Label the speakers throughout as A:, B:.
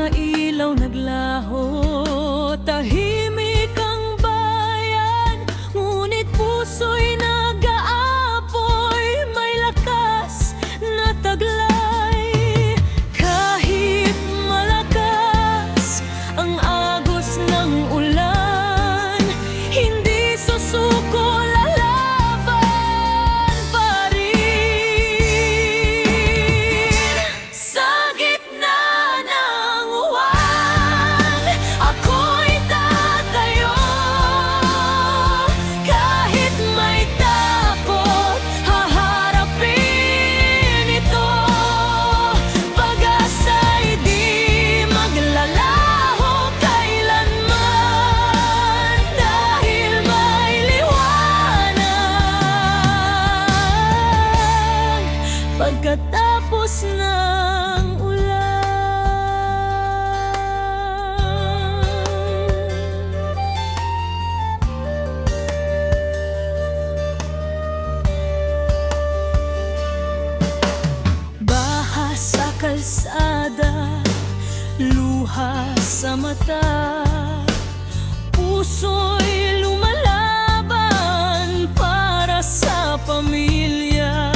A: mga ilaw naglaho tahimik kalsada Luha sa mata Puso'y lumalaban para sa pamilya.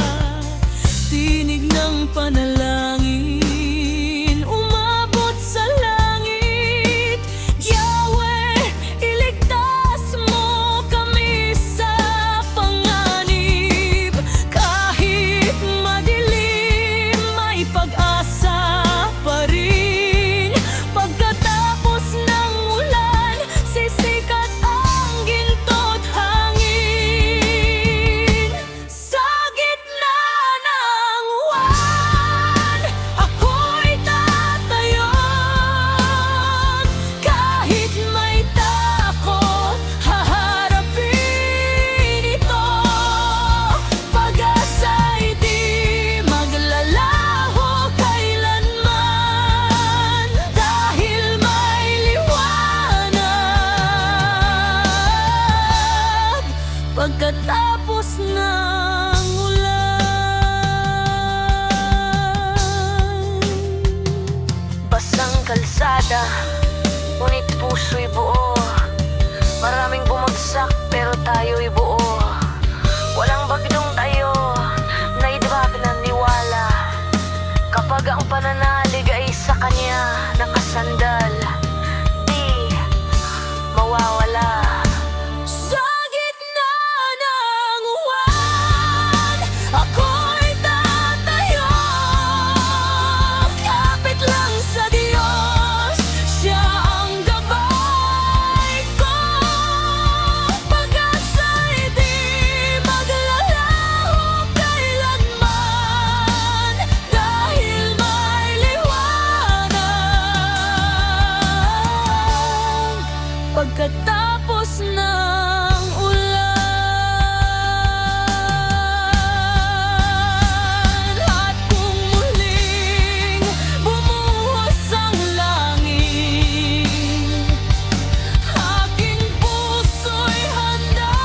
A: Tinig ng panalangin Umabot sa langit. Yahweh, iligtas mo kami sa Kahit madilim, may
B: pag pananalig ay sa kanya nakasandal. Di mawawala.
A: pagkatapos ng ulan. At kung muling ang langit Aking puso'y handa,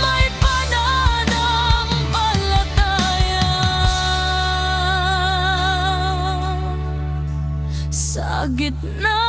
A: may pananampalataya Sa gitna